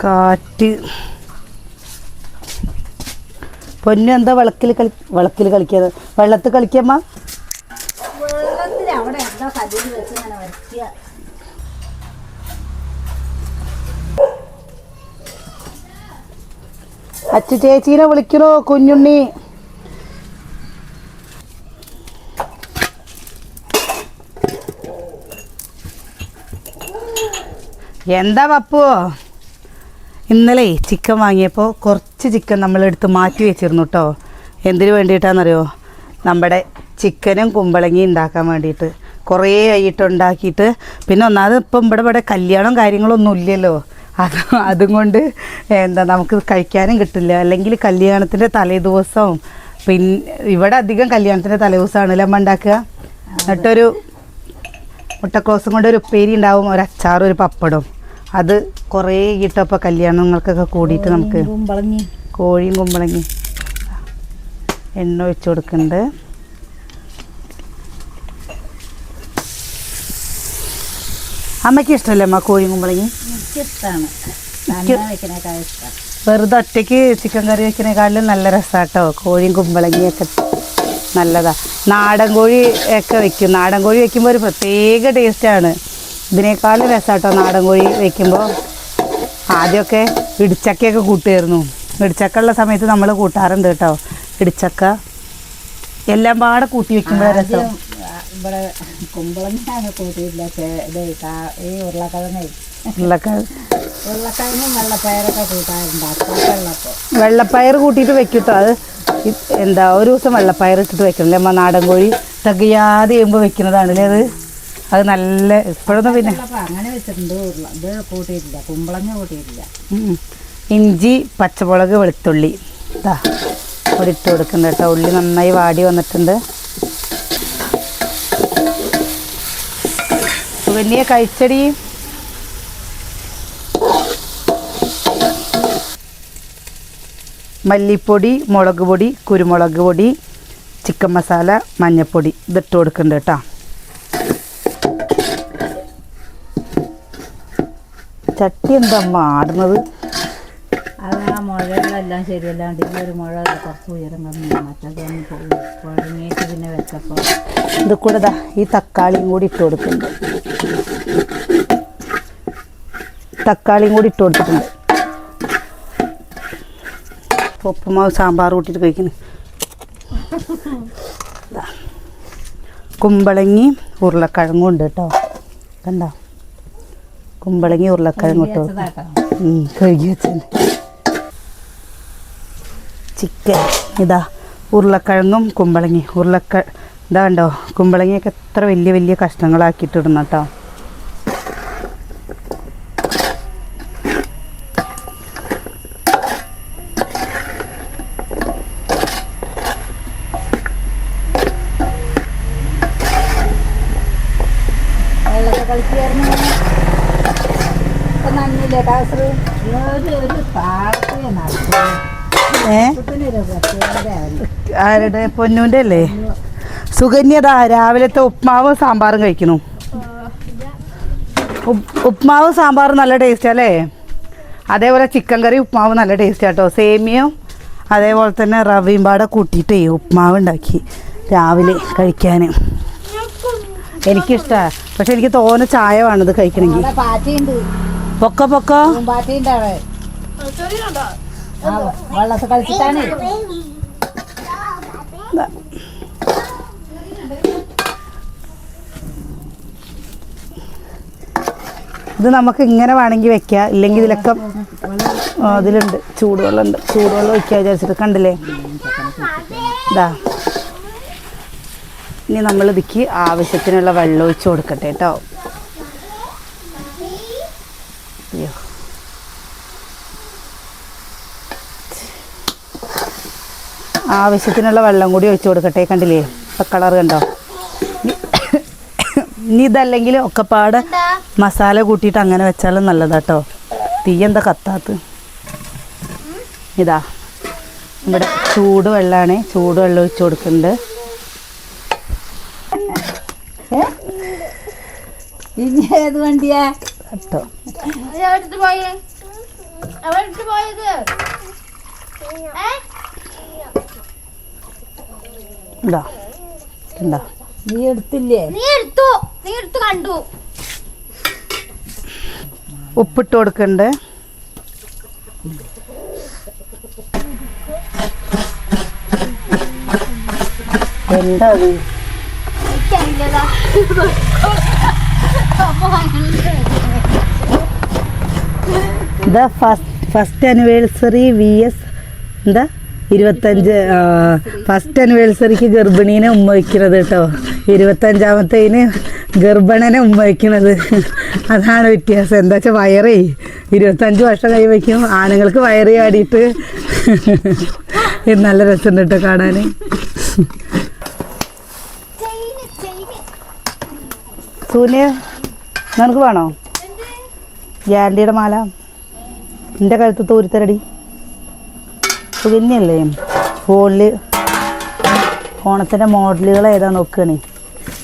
കാറ്റ്. പൊന്നു എന്താ വിളക്കിൽ കളി വിളക്കിൽ കളിക്കാതെ വെള്ളത്തിൽ കളിക്കമ്മ? അച്ഛ ചേച്ചീനെ വിളിക്കണോ കുഞ്ഞുണ്ണി? എന്താ പപ്പു? ഇന്നലെ ചിക്കൻ വാങ്ങിയപ്പോൾ കുറച്ച് ചിക്കൻ നമ്മളെടുത്ത് മാറ്റി വെച്ചിരുന്നു കേട്ടോ എന്തിനു വേണ്ടിയിട്ടാണെന്നറിയോ നമ്മുടെ ചിക്കനും കുമ്പളങ്ങിയും ഉണ്ടാക്കാൻ വേണ്ടിയിട്ട്. കുറേ ആയിട്ട് ഉണ്ടാക്കിയിട്ട്. പിന്നെ ഒന്നാമത് ഇപ്പം ഇവിടെ ഇവിടെ കല്യാണം കാര്യങ്ങളൊന്നും ഇല്ലല്ലോ. അത് അതും കൊണ്ട് എന്താ നമുക്ക് കഴിക്കാനും കിട്ടില്ല. അല്ലെങ്കിൽ കല്യാണത്തിന്റെ തലേ ദിവസവും പിന്നെ ഇവിടെ അധികം കല്യാണത്തിന്റെ തലേ ദിവസമാണ് അമ്മ ഉണ്ടാക്കുക? എന്നിട്ടൊരു മുട്ടക്രോസും കൊണ്ട് ഒരു ഉപ്പേരി ഉണ്ടാവും ഒരു അച്ചാറും ഒരു പപ്പടവും. അത് കുറേ കിട്ടപ്പോൾ കല്യാണങ്ങൾക്കൊക്കെ കൂടിയിട്ട് നമുക്ക് കോഴിയും കുമ്പളങ്ങി എണ്ണ ഒഴിച്ചു കൊടുക്കുന്നുണ്ട്. അമ്മയ്ക്ക് ഇഷ്ടമല്ലേ അമ്മ കോഴിയും കുമ്പളങ്ങി? വെറുതെ ഒറ്റയ്ക്ക് ചിക്കൻ കറി വെക്കുന്നതിനേക്കാളും നല്ല രസാട്ടോ. കോഴിയും കുമ്പളങ്ങിയൊക്കെ നല്ലതാ. നാടൻ കോഴി ഒക്കെ വെക്കും. നാടൻ കോഴി വെക്കുമ്പോൾ ഒരു പ്രത്യേക ടേസ്റ്റാണ് ഇതിനേക്കാളും രസാട്ടോ നാടൻ കോഴി വെക്കുമ്പോൾ ആദ്യമൊക്കെ ഇടിച്ചക്കയൊക്കെ കൂട്ടുമായിരുന്നു ഇടിച്ചക്ക ഉള്ള സമയത്ത് നമ്മൾ കൂട്ടാറുണ്ട് കേട്ടോ. ഇടിച്ചക്ക. എല്ലാം പാടെ കൂട്ടി വെക്കുമ്പോഴേ രസം. ഇവിടെ കുമ്പളങ്ങ കൂട്ടിയില്ല ചേ- ഇത് കാ- ഈ ഉരുളക്കിഴങ്ങേ. ഉരുളക്കിഴങ്ങും വെള്ളപ്പയറൊക്കെ കൂട്ടാറുണ്ട്. അപ്പൊക്കെ ഉള്ളപ്പോൾ വെള്ളപ്പയർ കൂട്ടിയിട്ട് വെക്കും കേട്ടോ അത് എന്താ ഒരു ദിവസം വെള്ളപ്പയർ ഇട്ടിട്ട് വെക്കണല്ലേ അമ്മ നാടൻ കോഴി തികയാതെ ചെയ്യുമ്പോൾ വെക്കുന്നതാണല്ലേ അത്? അത് നല്ല ഇപ്പോഴൊന്നും പിന്നെ അങ്ങനെ വെച്ചിട്ടുണ്ട് ഉരുള. ഇത് കൂട്ടിയിട്ടില്ല. കുമ്പളങ്ങ കൂട്ടിയിട്ടില്ല. ഇഞ്ചി പച്ചമുളക് വെളുത്തുള്ളി. ഇതാ ഇവിടെ ഇട്ട് കൊടുക്കുന്നുണ്ട് കേട്ടോ. ഉള്ളി നന്നായി വാടി വന്നിട്ടുണ്ട്. വലിയ കഴിച്ചടി മല്ലിപ്പൊടി മുളക് പൊടി കുരുമുളക് പൊടി ചിക്കൻ മസാല മഞ്ഞൾപ്പൊടി ഇതിട്ട് കൊടുക്കുന്നുണ്ട് കേട്ടോ. ചട്ടി എന്താ ആടുന്നത് അത് ആ മുഴകളെല്ലാം ശരിയല്ലാണ്ട് ഈ ഒരു മുഴ കുറച്ച് ഉയരം കമ്മിയാണ് പുഴങ്ങിയിട്ട് പിന്നെ വെച്ചപ്പോൾ ഇത് കൂടെ ദാ ഈ തക്കാളിയും കൂടി ഇട്ട് കൊടുക്കുന്നുണ്ട്. തക്കാളിയും കൂടി ഇട്ട് കൊടുത്തിട്ടുണ്ട്. ഉപ്പുമാവ് സാമ്പാർ കൂട്ടിയിട്ട് കഴിക്കുന്നു. കുമ്പളങ്ങി ഉരുളക്കിഴങ്ങും ഉണ്ട് കേട്ടോ. കണ്ടോ? കുമ്പളങ്ങി ഉരുളക്കിഴങ്ങ് ഇട്ട് കൊടുക്കും. കഴുകി വെച്ചത്. ചിക്കൻ ഇതാ ഉരുളക്കിഴങ്ങും കുമ്പളങ്ങി. ഉരുളക്ക ഇതാ കണ്ടോ കുമ്പളങ്ങിയൊക്കെ എത്ര വലിയ വലിയ കഷ്ണങ്ങളാക്കിയിട്ടിടണം കേട്ടോ വെള്ളത്തെ കളിക്കായിരുന്നു ഇപ്പൊ നന്നില്ലേ കാസറ് ഒരു ഒരു പാട്ട് നടത്തും ഏ? ആരുടെ? പൊന്നൂന്റെ അല്ലേ സുകന്യതാ രാവിലത്തെ ഉപ്മാവും സാമ്പാറും കഴിക്കുന്നു. ഉപ്മാവ് സാമ്പാറും നല്ല ടേസ്റ്റ് അല്ലേ അതേപോലെ ചിക്കൻ കറി ഉപ്മാവ് നല്ല ടേസ്റ്റ് കേട്ടോ സേമിയും അതേപോലെ തന്നെ റവയും പാടെ കൂട്ടിയിട്ടേ ഉപ്മാവ് ഉണ്ടാക്കി രാവിലെ കഴിക്കാൻ എനിക്കിഷ്ടമാണ് പക്ഷെ എനിക്ക് തോന്നെ ചായ വേണത് കഴിക്കണമെങ്കിൽ പൊക്ക പൊക്ക. കളിച്ചിട്ടാണ്. ഇത് നമുക്ക് ഇങ്ങനെ വേണമെങ്കിൽ വെക്കാം. ഇല്ലെങ്കിൽ ഇതിലൊക്കെ അതിലുണ്ട് ഇതിലുണ്ട്. ചൂടുവെള്ളം ഉണ്ട് ചൂടുവെള്ളം വെക്കുക വിചാരിച്ചിട്ട് കണ്ടില്ലേ? ഇതാ ഇനി നമ്മൾ ഇതിക്ക് ആവശ്യത്തിനുള്ള വെള്ളം ഒഴിച്ച് കൊടുക്കട്ടെ കേട്ടോ അയ്യോ ആവശ്യത്തിനുള്ള വെള്ളം കൂടി ഒഴിച്ചു കൊടുക്കട്ടെ കണ്ടില്ലേ? ഇപ്പം കളർ കണ്ടോ? ഇനി ഇതല്ലെങ്കിൽ ഒക്കെപ്പാട് മസാല കൂട്ടിയിട്ട് അങ്ങനെ വെച്ചാലും നല്ലതാട്ടോ. തീ എന്താ കത്താത്ത് ഇതാ. ഇവിടെ ചൂട് വെള്ളമാണ് ചൂട് വെള്ളം ഒഴിച്ചു കൊടുക്കുന്നുണ്ട്. ഇനി ഏത് വണ്ടിയാ? കേട്ടോ അവർക്ക് പോയത്? ഏ? പോയത് എന്താ നീ എടുത്തില്ലേ? നീ എടുത്തു? നീ എടുത്തു കണ്ടു. ഉപ്പിട്ട് കൊടുക്കണ്ടേ? എന്താ അത്? ഇതാ first first anniversary V S എന്താ? ഇരുപത്തഞ്ച് ഫസ്റ്റ് ആനിവേഴ്സറിക്ക് ഗർഭിണീനെ ഉമ്മ വയ്ക്കുന്നത് കേട്ടോ. ഇരുപത്തഞ്ചാമത്തേന് ഗർഭണനെ ഉമ്മ വയ്ക്കുന്നത് അതാണ് വ്യത്യാസം. എന്താ വെച്ചാൽ വയറേ ഇരുപത്തഞ്ച് വർഷം കൈ വയ്ക്കും ആണുങ്ങൾക്ക് വയറേ ആടിയിട്ട് നല്ല രസമുണ്ട് കേട്ടോ കാണാൻ. സൂര്യ നിനക്ക് വേണോ? ഗ്യാരണ്ടിയുടെ മാല? എന്റെ കഴുത്ത് തോരിത്തരടി. സുകന്യല്ലേ? ഫോണിൽ ഓണത്തിന്റെ മോഡലുകൾ ഏതാ നോക്കുകയാണ്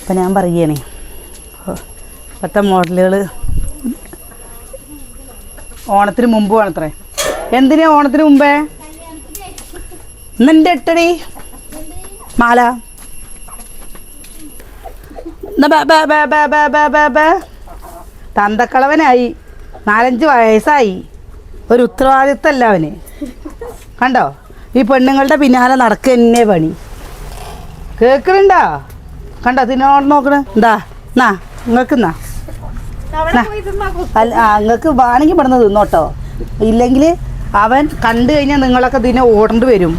അപ്പം ഞാൻ പറയുകയാണേ ഇപ്പോഴത്തെ മോഡലുകൾ ഓണത്തിന് മുമ്പ് വേണത്രേ. എന്തിനാ ഓണത്തിന് മുമ്പേ? നിന്റെ എട്ടടി മാല. തന്തക്കളവനായി. നാലഞ്ച് വയസ്സായി. ഒരു ഉത്തരവാദിത്തമല്ല അവന്. കണ്ടോ? ഈ പെണ്ണുങ്ങളുടെ പിന്നാലെ നടക്കുക തന്നെ പണി. കേൾക്കണുണ്ടോ കണ്ടോ? തിന്നോട് നോക്കണ. എന്താ എന്നാ നിങ്ങൾക്ക് എന്നാ അല്ല ആ നിങ്ങൾക്ക് വേണമെങ്കിൽ ഇവിടുന്ന് തിന്നോട്ടോ ഇല്ലെങ്കിൽ അവൻ കണ്ടു കഴിഞ്ഞാൽ നിങ്ങളൊക്കെ ഇതിനെ ഓടേണ്ടി വരും.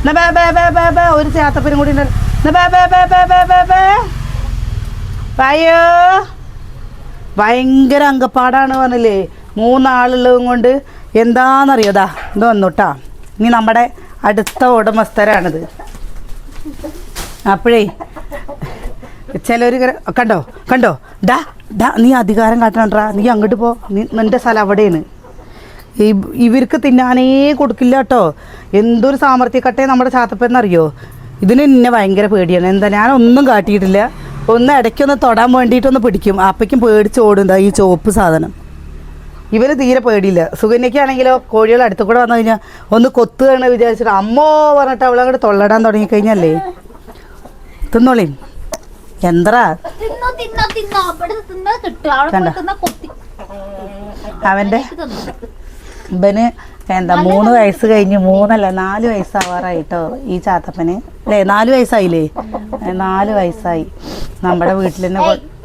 എന്നാ ബേ ബേ ബേ ബേ ബേ ഒരു ചാത്തപ്പനും കൂടി എന്നാ ബേ ബേ ബേ ബേ ബേ ബേ ഭയങ്കര അങ്കപ്പാടാണ് പറഞ്ഞില്ലേ. മൂന്നാളുള്ളതും കൊണ്ട് എന്താണെന്നറിയോതാ ഇത് വന്നുട്ടാ. ഇനി നമ്മുടെ അടുത്ത ഉടമസ്ഥരാണിത്. അപ്പോഴേ ചിലർ കണ്ടോ കണ്ടോ? ഡാ ഡാ നീ അധികാരം കാട്ടണ്ടാ നീ അങ്ങോട്ട് പോ. നീ നിന്റെ സ്ഥലം അവിടെയാണ്. ഈ ഇവർക്ക് തിന്നാനേ കൊടുക്കില്ല കേട്ടോ. എന്തൊരു സാമർത്ഥ്യക്കട്ടെ നമ്മുടെ ചാത്തപ്പെന്നറിയോ? ഇതിന് എന്നെ ഭയങ്കര പേടിയാണ്. എന്താ ഞാനൊന്നും കാട്ടിയിട്ടില്ല. ഒന്ന് ഇടയ്ക്കൊന്ന് തൊടാൻ വേണ്ടിയിട്ടൊന്ന് പിടിക്കും. അപ്പയ്ക്കും പേടിച്ച് ഓടുണ്ടാ ഈ ചുവപ്പ് സാധനം. ഇവന് തീരെ പേടിയില്ല. സുകന്യക്കാണെങ്കിലോ കോഴികൾ അടുത്ത് കൂടെ വന്നു കഴിഞ്ഞാൽ ഒന്ന് കൊത്തുകയാണ് വിചാരിച്ചിട്ട് അമ്മോ പറഞ്ഞിട്ട് അവളെ അങ്ങോട്ട് തൊള്ളടാൻ തുടങ്ങിക്കഴിഞ്ഞല്ലേ? തിന്നോളി. എന്തറാ? അവന്റെ അവന്റെ. ഇവന് എന്താ മൂന്ന് വയസ്സ് കഴിഞ്ഞ് മൂന്നല്ല നാല് വയസ്സാവാറായിട്ടോ ഈ ചാത്തപ്പന്. അല്ലേ നാല് വയസ്സായില്ലേ? നാല് വയസ്സായി. നമ്മുടെ വീട്ടിൽ തന്നെ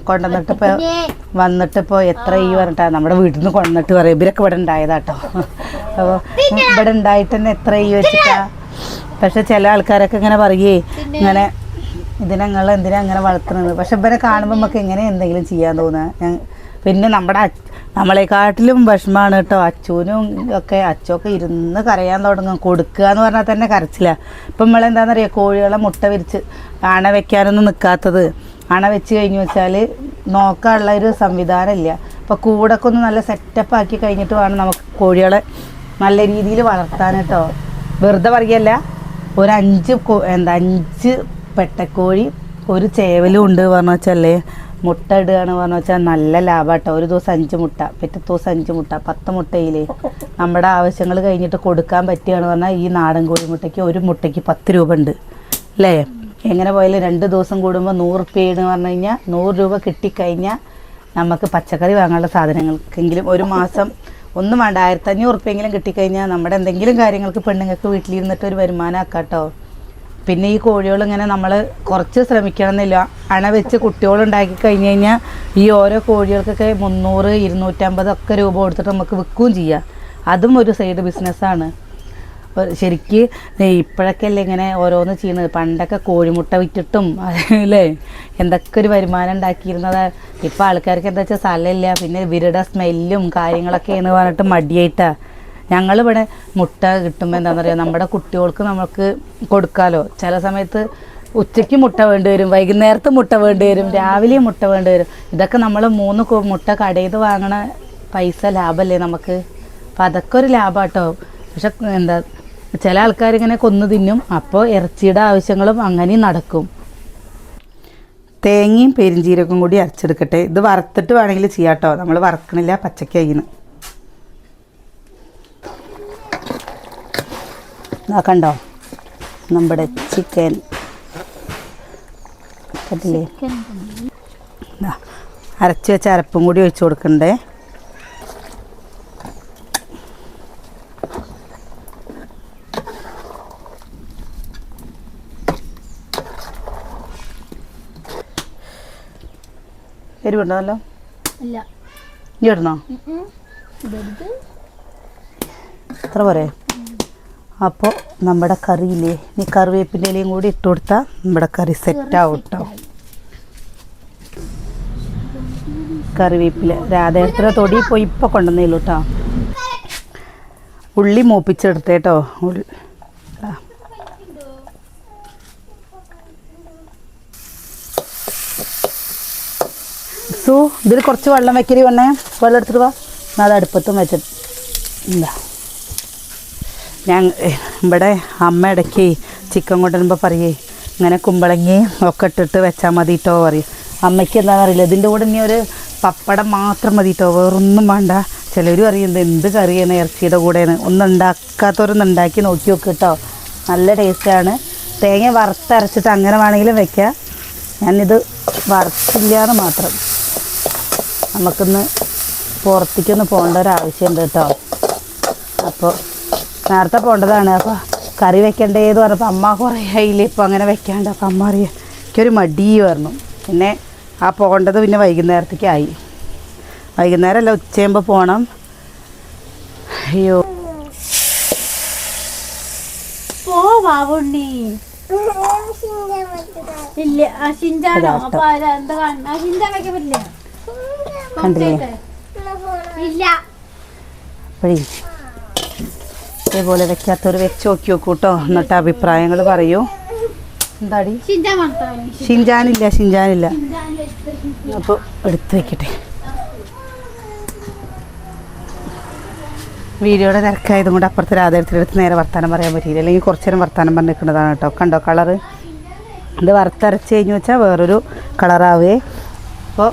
കൊണ്ടുവന്നിട്ട് ഇപ്പോൾ വന്നിട്ട് ഇപ്പോൾ എത്ര ഈ പറഞ്ഞിട്ടാ നമ്മുടെ വീട്ടിൽ നിന്ന് കൊണ്ടിട്ട് പറയും. ഇവരൊക്കെ ഇവിടെ ഉണ്ടായതാട്ടോ. അപ്പോൾ ഇവിടെ ഉണ്ടായിട്ട് തന്നെ എത്ര ഈ വെച്ചിട്ടാ? പക്ഷെ ചില ആൾക്കാരൊക്കെ ഇങ്ങനെ പറയേ ഇങ്ങനെ ഇതിനങ്ങൾ എന്തിനാ അങ്ങനെ വളർത്തുന്നത്? പക്ഷെ ഇവരെ കാണുമ്പോൾ നമുക്ക് എങ്ങനെ എന്തെങ്കിലും ചെയ്യാൻ തോന്നുക പിന്നെ നമ്മുടെ നമ്മളെക്കാട്ടിലും വിഷമാണ് കേട്ടോ. അച്ഛനും ഒക്കെ അച്ചൊക്കെ ഇരുന്ന് കരയാൻ തുടങ്ങും. കൊടുക്കുക എന്ന് പറഞ്ഞാൽ തന്നെ കരച്ചില്ല ഇപ്പം നമ്മളെന്താണെന്നറിയാം കോഴികളെ മുട്ട വിരിച്ച് ആണ വെക്കാനൊന്നും നിൽക്കാത്തത് അണ വെച്ച് കഴിഞ്ഞു വെച്ചാൽ നോക്കാനുള്ള ഒരു സംവിധാനമില്ല. അപ്പോൾ കൂടൊക്കെ ഒന്ന് നല്ല സെറ്റപ്പ് ആക്കി കഴിഞ്ഞിട്ട് വേണം നമുക്ക് കോഴികളെ നല്ല രീതിയിൽ വളർത്താൻ കേട്ടോ. വെറുതെ പറയല്ല ഒരു അഞ്ച് എന്താ അഞ്ച് പെട്ടക്കോഴി ഒരു ചേവലും ഉണ്ട് പറഞ്ഞു വെച്ചല്ലേ മുട്ട ഇടുകയാണ് പറഞ്ഞു വെച്ചാൽ നല്ല ലാഭമാട്ടോ ഒരു ദിവസം അഞ്ച് മുട്ട പിറ്റത്തെ ദിവസം അഞ്ച് മുട്ട പത്ത് മുട്ടയിലേ നമ്മുടെ ആവശ്യങ്ങൾ കഴിഞ്ഞിട്ട് കൊടുക്കാൻ പറ്റുകയാണ് പറഞ്ഞാൽ ഈ നാടൻ കോഴി മുട്ടയ്ക്ക് ഒരു മുട്ടയ്ക്ക് പത്ത് രൂപ ഉണ്ട്. അല്ലേ? എങ്ങനെ പോയാലും രണ്ട് ദിവസം കൂടുമ്പോൾ നൂറ് റുപ്യ പറഞ്ഞു കഴിഞ്ഞാൽ നൂറ് രൂപ കിട്ടിക്കഴിഞ്ഞാൽ നമുക്ക് പച്ചക്കറി വാങ്ങാനുള്ള സാധനങ്ങൾക്കെങ്കിലും ഒരു മാസം ഒന്നും വേണ്ട. ആയിരത്തി അഞ്ഞൂറ് റുപ്യെങ്കിലും കിട്ടിക്കഴിഞ്ഞാൽ നമ്മുടെ എന്തെങ്കിലും കാര്യങ്ങൾക്ക് പെണ്ണുങ്ങൾക്ക് വീട്ടിലിരുന്നിട്ട് ഒരു വരുമാനം ആക്കാട്ടോ. പിന്നെ ഈ കോഴികൾ ഇങ്ങനെ നമ്മൾ കുറച്ച് ശ്രമിക്കണം എന്നില്ല അണ വെച്ച് കുട്ടികളുണ്ടാക്കി കഴിഞ്ഞ് കഴിഞ്ഞാൽ ഈ ഓരോ കോഴികൾക്കൊക്കെ മുന്നൂറ് ഇരുന്നൂറ്റമ്പത് ഒക്കെ രൂപ കൊടുത്തിട്ട് നമുക്ക് വിൽക്കുകയും ചെയ്യാം. അതും ഒരു സൈഡ് ബിസിനസ്സാണ് ശരിക്ക് ഇപ്പോഴൊക്കെ അല്ലേ ഇങ്ങനെ ഓരോന്ന് ചെയ്യുന്നത്. പണ്ടൊക്കെ കോഴിമുട്ട വിറ്റിട്ടും അല്ലേ? എന്തൊക്കെ ഒരു വരുമാനം ഉണ്ടാക്കിയിരുന്നത്. ഇപ്പം ആൾക്കാർക്ക് എന്താ വെച്ചാൽ സ്ഥലമില്ല. പിന്നെ ഇവരുടെ സ്മെല്ലും കാര്യങ്ങളൊക്കെയാണ് പറഞ്ഞിട്ട് മടിയായിട്ടാ. ഞങ്ങളിവിടെ മുട്ട കിട്ടുമ്പോൾ എന്താണെന്ന് പറയുക നമ്മുടെ കുട്ടികൾക്ക് നമുക്ക് കൊടുക്കാമല്ലോ ചില സമയത്ത് ഉച്ചയ്ക്ക് മുട്ട വേണ്ടി വരും വൈകുന്നേരത്ത് മുട്ട വേണ്ടി വരും രാവിലെയും മുട്ട വേണ്ടി വരും. ഇതൊക്കെ നമ്മൾ മൂന്ന് മുട്ട കടയിൽ നിന്ന് വാങ്ങണ പൈസ ലാഭമല്ലേ നമുക്ക്? അപ്പം അതൊക്കെ ഒരു ലാഭമാട്ടോ. പക്ഷെ എന്താ ചില ആൾക്കാരിങ്ങനെ കൊന്നു തിന്നും. അപ്പോൾ ഇറച്ചിയുടെ ആവശ്യങ്ങളും അങ്ങനെ നടക്കും. തേങ്ങയും പെരിഞ്ചീരകം കൂടി അരച്ചെടുക്കട്ടെ. ഇത് വറുത്തിട്ട് വേണമെങ്കിൽ ചെയ്യാട്ടോ നമ്മൾ വറക്കണില്ല പച്ചക്കയിന്ന് കണ്ടോ? നമ്മുടെ ചിക്കൻ അരച്ചു വെച്ച അരപ്പും കൂടി ഒഴിച്ചു കൊടുക്കണ്ടേ? എരിവുണ്ടല്ലോ ഇല്ല. നീ ഇടണോ? എത്ര പോരെ. അപ്പോൾ നമ്മുടെ കറിയില്ലേ? നീ കറിവേപ്പിന്റെ ഇലയും കൂടി ഇട്ട് കൊടുത്താൽ നമ്മുടെ കറി സെറ്റാവും കേട്ടോ കറിവേപ്പില. രാധേത്ര തൊടി പോയി ഇപ്പോൾ കൊണ്ടുവന്നേലു കേട്ടോ ഉള്ളി മൂപ്പിച്ചെടുത്തേട്ടോ ഉള്ളി ആ. സു ഇതിൽ കുറച്ച് വെള്ളം വെക്കരി വേണേ വെള്ളം എടുത്തിട്ട് വാ. എന്നാ അത് അടുപ്പത്തും വെച്ചിട്ട്. എന്താ ഞാൻ ഇവിടെ അമ്മ ഇടയ്ക്ക് ചിക്കൻ കൊണ്ടുവരുമ്പോൾ പറയേ ഇങ്ങനെ കുമ്പളങ്ങി ഒക്കെ ഇട്ടിട്ട് വെച്ചാൽ മതി കേട്ടോ പറയും. അമ്മയ്ക്ക് എന്താണെന്ന് അറിയില്ല. ഇതിന്റെ കൂടെ ഇനി ഒരു പപ്പടം മാത്രം മതി കേട്ടോ വേറൊന്നും വേണ്ട. ചിലർ അറിയുന്നത് എന്ത് കറിയാണ് ഇറച്ചിയുടെ കൂടെയാണ്? ഒന്നും ഉണ്ടാക്കാത്തവരൊന്ന് ഉണ്ടാക്കി നോക്കി നോക്ക് കേട്ടോ നല്ല ടേസ്റ്റാണ് തേങ്ങ വറുത്തരച്ചിട്ട് അങ്ങനെ വേണമെങ്കിലും വെക്കാം. ഞാനിത് വറുത്തില്ല എന്ന് മാത്രം. നമുക്കിന്ന് പുറത്തേക്കൊന്ന് പോകേണ്ട ഒരു ആവശ്യമുണ്ട് കേട്ടോ. അപ്പോൾ നേരത്തെ പോകേണ്ടതാണ്. അപ്പോൾ കറി വെക്കേണ്ടതെന്ന് പറഞ്ഞപ്പോൾ അമ്മ കുറേ ആയില്ലേ? ഇപ്പോൾ അങ്ങനെ വെക്കാണ്ട്. അപ്പോൾ അമ്മ അറിയാം എനിക്കൊരു മടി പറഞ്ഞു. പിന്നെ ആ പോകേണ്ടത് പിന്നെ വൈകുന്നേരത്തേക്കായി. വൈകുന്നേരം അല്ല ഉച്ചയാകുമ്പോൾ പോകണം അയ്യോ പോവാവുണ്ണി ഇല്ല ആ ഷിൻജാനോ ഇതാട്ടോ. അപ്പൊ എന്താ വെക്കാൻ പറ്റില്ല കണ്ടില്ലേ? അപ്പോഴേ. ഇതേപോലെ വെക്കാത്തവർ വെച്ച് നോക്കി നോക്കൂ കേട്ടോ എന്നിട്ട് അഭിപ്രായങ്ങൾ പറയൂ. എന്താടി? ഷിൻജാനില്ല ഷിൻജാനില്ല. അപ്പോൾ എടുത്തു വെക്കട്ടെ. വീഡിയോയുടെ തിരക്കായതും കൊണ്ട് അപ്പുറത്ത് രാധേരത്തിന്റെ നേരെ വർത്താനം പറയാൻ പറ്റിയില്ല. അല്ലെങ്കിൽ കുറച്ച് നേരം വർത്താനം പറഞ്ഞിരിക്കുന്നതാണ് കേട്ടോ കണ്ടോ കളറ്? ഇത് വറുത്തരച്ച് കഴിഞ്ഞ് വെച്ചാൽ വേറൊരു കളറാവേ. അപ്പോൾ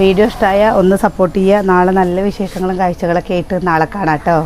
വീഡിയോ ഇഷ്ടമായ ഒന്ന് സപ്പോർട്ട് ചെയ്യുക നാളെ നല്ല വിശേഷങ്ങളും കാഴ്ചകളൊക്കെ ആയിട്ട് നാളെ കാണാം കേട്ടോ